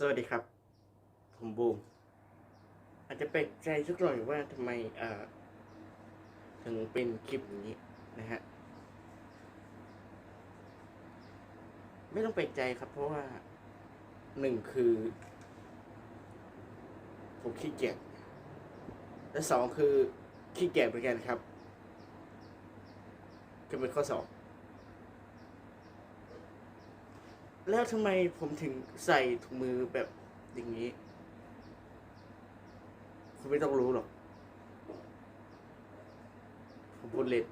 สวัสดีครับ ผมบูม อาจจะแปลกใจสักหน่อยว่าทำไมเอ่อถึงเป็นคลิปอย่างนี้นะฮะ ไม่ต้องแปลกใจครับ เพราะว่าหนึ่งคือ ผมขี้เกียจและสองคือขี้เกียจเหมือนกันครับจะเป็นข้อสอง แล้วทำไมผมถึงใส่ถุงมือแบบอย่างนี้ คุณไม่ต้องรู้หรอก ผมพูดเล่น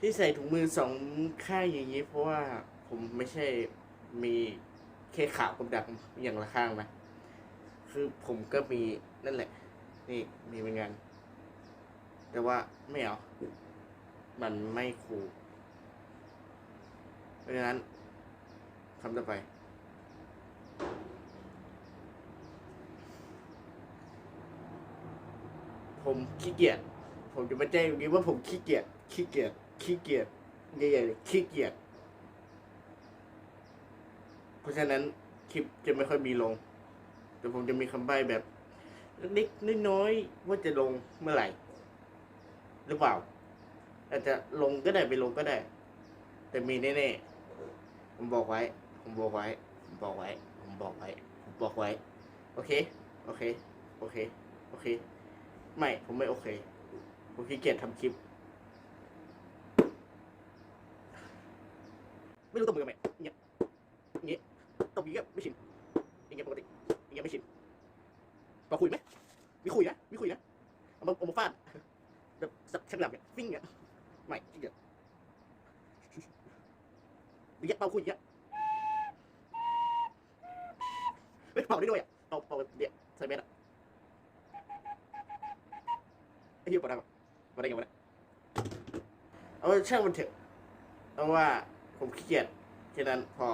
ที่ใส่ถุงมือสองข้างอย่างนี้ เพราะว่าผมไม่ใช่มีแค่ขาวกับดำอย่างละข้างนะคือผมก็มีนั่นแหละ นี่มีเหมือนกันแต่ว่าไม่เอา มันไม่คูลเพราะฉะนั้น คำต่อไป ผมขี้เกียจ ผมจะมาแจ้งอย่างนี้ว่าผมขี้เกียจ ขี้เกียจ ขี้เกียจใหญ่ๆขี้เกียจ เพราะฉะนั้นคลิปจะไม่ค่อยมีลง แต่ผมจะมีคำใบ้แบบเล็กๆน้อยๆว่าจะลงเมื่อไหร่ หรือเปล่า อาจจะลงก็ได้ไปลงก็ได้ แต่มีแน่ๆผมบอกไว้ ผมบอกไว้ผมบอกไว้ผมบอกไว้ผมบอกไว้ โอเค โอเค โอเค โอเค ไม่ ผมไม่โอเค ผมขี้เกียจทำคลิป ไม่รู้ตัวมือไหมเงี้ยเงี้ยตบอย่างเงี้ยไม่ชินอย่างเงี้ยปกติอย่างเงี้ยไม่ชินพอคุยไหมมีคุยนะมีคุยนะเอามาเอามาฟาดแบบสักชักหลับเนี่ยฟิ้งเนี่ยไม่ขี้เกียจอย่างเงี้ยเป่าคุยอย่าง ไม่เป่าได้ด้วยอะเป่าเป่าเนี่ยใส่เม็ดอะไอ้ยี่ป่าได้ปะเป่าได้ไงวะเนี่ยเอาช่างมันเถอะเอาว่าผมขี้เกียจแค่นั้นพอ